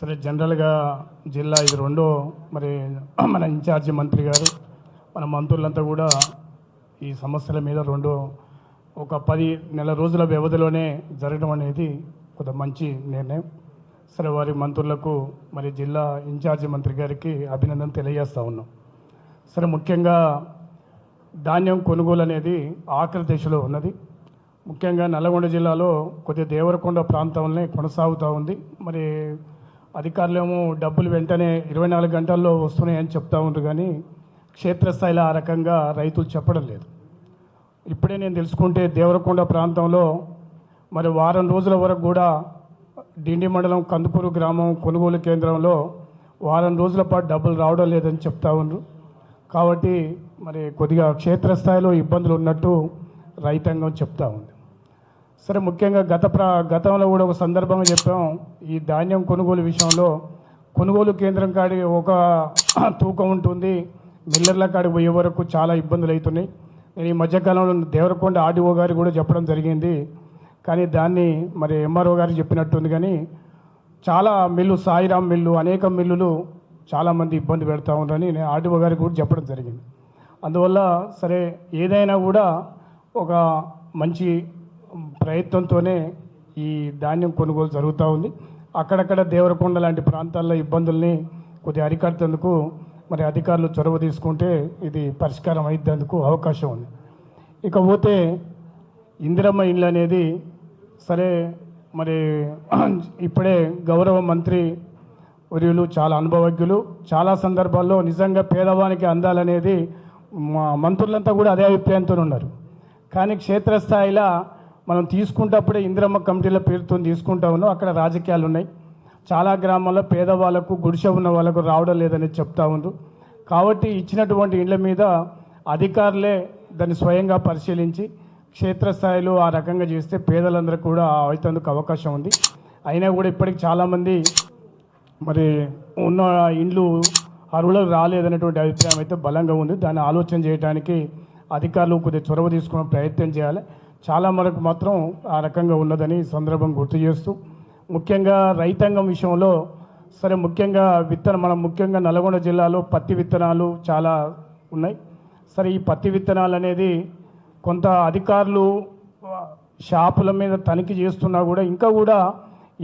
సరే జనరల్గా జిల్లా ఇది రెండో మరి మన ఇన్ఛార్జి మంత్రి గారు మన మంత్రులంతా కూడా ఈ సమస్యల మీద రెండో ఒక పది నెల రోజుల వ్యవధిలోనే జరగడం అనేది కొంత మంచి నిర్ణయం. సరే వారి మంత్రులకు మరి జిల్లా ఇన్ఛార్జి మంత్రి గారికి అభినందన తెలియజేస్తూ ఉన్నాం. సరే ముఖ్యంగా ధాన్యం కొనుగోలు అనేది ఆఖరి దశలో ఉన్నది. ముఖ్యంగా నల్లగొండ జిల్లాలో కొద్దిగా దేవరకొండ ప్రాంతంలోనే కొనసాగుతూ ఉంది. మరి అధికారులేమో డబ్బులు వెంటనే ఇరవై నాలుగు గంటల్లో వస్తున్నాయని చెప్తా ఉంటారు కానీ క్షేత్రస్థాయిలో ఆ రకంగా రైతులు చెప్పడం లేదు. ఇప్పుడే నేను తెలుసుకుంటే దేవరకొండ ప్రాంతంలో మరి వారం రోజుల వరకు కూడా డిండి మండలం కందుపూరు గ్రామం కొనుగోలు కేంద్రంలో వారం రోజుల పాటు డబ్బులు రావడం లేదని చెప్తా ఉన్నారు కాబట్టి మరి కొద్దిగా క్షేత్రస్థాయిలో ఇబ్బందులు ఉన్నట్టు రైతాంగం చెప్తా ఉంది. సరే ముఖ్యంగా గత ప్ర గతంలో కూడా ఒక సందర్భంగా చెప్పాం. ఈ ధాన్యం కొనుగోలు విషయంలో కొనుగోలు కేంద్రం కాడి ఒక తూకం ఉంటుంది. మిల్లర్ల కాడికి పోయే వరకు చాలా ఇబ్బందులు అవుతున్నాయి నేను ఈ మధ్యకాలంలో దేవరకొండ ఆర్డీఓ గారు కూడా చెప్పడం జరిగింది. కానీ దాన్ని మరి ఎంఆర్ఓ గారు చెప్పినట్టుంది కానీ చాలా మిల్లు సాయిరామ్ మిల్లు అనేక మిల్లులు చాలామంది ఇబ్బంది పెడతా ఉన్నారని నేను ఆర్డీఓ గారికి కూడా చెప్పడం జరిగింది. అందువల్ల సరే ఏదైనా కూడా ఒక మంచి ప్రయత్నంతోనే ఈ ధాన్యం కొనుగోలు జరుగుతూ ఉంది. అక్కడక్కడ దేవరకొండ లాంటి ప్రాంతాల్లో ఇబ్బందుల్ని కొద్దిగా అరికట్టేందుకు మరి అధికారులు చొరవ తీసుకుంటే ఇది పరిష్కారం అయ్యేందుకు అవకాశం ఉంది. ఇకపోతే ఇందిరమ్మ ఇండ్లు అనేది సరే మరి ఇప్పుడే గౌరవ మంత్రి వర్యులు చాలా అనుభవజ్ఞులు. చాలా సందర్భాల్లో నిజంగా పేదవానికి అందాలనేది మా మంత్రులంతా కూడా అదే అభిప్రాయంతో ఉన్నారు. కానీ క్షేత్రస్థాయిలో మనం తీసుకుంటప్పుడే ఇందిరమ్మ కమిటీల పేరుతో తీసుకుంటా ఉన్నాం అక్కడ రాజకీయాలు ఉన్నాయి. చాలా గ్రామాల్లో పేదవాళ్ళకు గుడిసె ఉన్న వాళ్ళకు రావడం లేదని చెప్తా ఉంది కాబట్టి ఇచ్చినటువంటి ఇండ్ల మీద అధికారులే దాన్ని స్వయంగా పరిశీలించి క్షేత్రస్థాయిలో ఆ రకంగా చేస్తే పేదలందరూ కూడా అవుతందుకు అవకాశం ఉంది. అయినా కూడా ఇప్పటికి చాలామంది మరి ఉన్న ఇండ్లు అరువులకు రాలేదనేటువంటి అభిప్రాయం అయితే బలంగా ఉంది. దాన్ని ఆలోచన చేయడానికి అధికారులు కొద్దిగా చొరవ తీసుకునే ప్రయత్నం చేయాలి. చాలా వరకు మాత్రం ఆ రకంగా ఉన్నదని సందర్భం గుర్తు చేస్తూ ముఖ్యంగా రైతాంగం విషయంలో సరే ముఖ్యంగా విత్తన మనం ముఖ్యంగా నల్గొండ జిల్లాలో పత్తి విత్తనాలు చాలా ఉన్నాయి. సరే ఈ పత్తి విత్తనాలు అనేది కొంత అధికారులు షాపుల మీద తనిఖీ చేస్తున్నా కూడా ఇంకా కూడా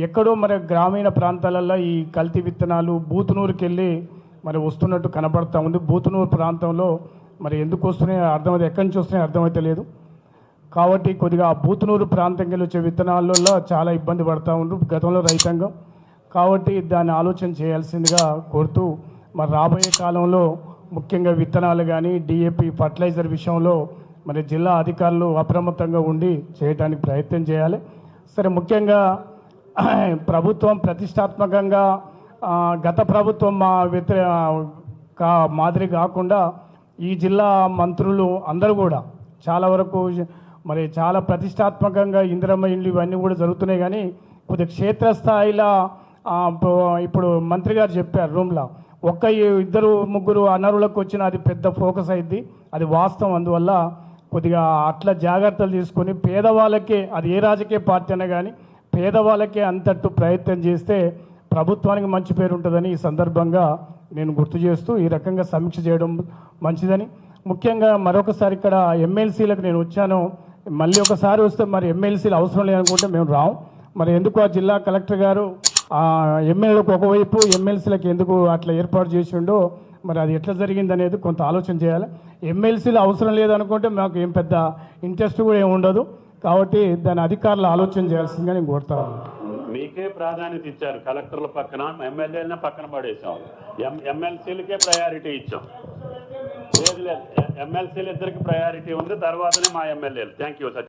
ఎక్కడో మరి గ్రామీణ ప్రాంతాలలో ఈ కల్తీ విత్తనాలు బూతునూరుకి వెళ్ళి మరి వస్తున్నట్టు కనబడతా ఉంది. బూతునూరు ప్రాంతంలో మరి ఎందుకు వస్తున్నాయో అర్థమైతే ఎక్కడి నుంచి వస్తున్నాయో అర్థమైతే లేదు. కాబట్టి కొద్దిగా బూతునూరు ప్రాంతంకి వచ్చే విత్తనాలలో చాలా ఇబ్బంది పడతా ఉండ్రు గతంలో రైతాంగం. కాబట్టి దాన్ని ఆలోచన చేయాల్సిందిగా కోరుతూ మరి రాబోయే కాలంలో ముఖ్యంగా విత్తనాలు కానీ డిఏపి ఫర్టిలైజర్ విషయంలో మరి జిల్లా అధికారులు అప్రమత్తంగా ఉండి చేయడానికి ప్రయత్నం చేయాలి. సరే ముఖ్యంగా ప్రభుత్వం ప్రతిష్టాత్మకంగా గత ప్రభుత్వం మా వ్యతిరే కా మాదిరి కాకుండా ఈ జిల్లా మంత్రులు అందరూ కూడా చాలా వరకు మరి చాలా ప్రతిష్టాత్మకంగా ఇందిరమ్మ ఇండ్లు ఇవన్నీ కూడా జరుగుతున్నాయి కానీ కొద్దిగా క్షేత్రస్థాయిలో ఇప్పుడు మంత్రి గారు చెప్పారు రూమ్లో. ఒక్క ఇద్దరు ముగ్గురు అనరులకు వచ్చిన అది పెద్ద ఫోకస్ అయింది అది వాస్తవం. అందువల్ల కొద్దిగా అట్లా జాగ్రత్తలు తీసుకొని పేదవాళ్ళకే అది ఏ రాజకీయ పార్టీ అయినా కానీ పేదవాళ్ళకే అంతట్టు ప్రయత్నం చేస్తే ప్రభుత్వానికి మంచి పేరు ఉంటుందని ఈ సందర్భంగా నేను గుర్తు చేస్తూ ఈ రకంగా సమీక్ష చేయడం మంచిదని. ముఖ్యంగా మరొకసారి ఇక్కడ ఎమ్మెల్సీలకు నేను వచ్చాను. మళ్ళీ ఒకసారి వస్తే మరి ఎమ్మెల్సీలు అవసరం లేదనుకుంటే మేము రాం. మరి ఎందుకు ఆ జిల్లా కలెక్టర్ గారు ఆ ఎమ్మెల్యేలకు ఒకవైపు ఎమ్మెల్సీలకు ఎందుకు అట్లా ఏర్పాటు చేసిండో మరి అది ఎట్లా జరిగింది అనేది కొంత ఆలోచన చేయాలి. ఎమ్మెల్సీలు అవసరం లేదనుకుంటే మాకు ఏం పెద్ద ఇంట్రెస్ట్ కూడా ఏమి ఉండదు. కాబట్టి దాని అధికారులు ఆలోచన చేయాల్సిందిగా నేను కోరుతాను మీకే ప్రాధాన్యత ఇచ్చారు కలెక్టర్ల పక్కన ఎమ్మెల్యేలనే పక్కన పడేసాం ఎం ఎమ్మెల్సీలకే ప్రయారిటీ ఇచ్చాం. లేదు. లేదు ఎమ్మెల్సీలు ఇద్దరికి ప్రయారిటీ ఉంది. తర్వాతనే మా ఎమ్మెల్యేలు. Thank you sir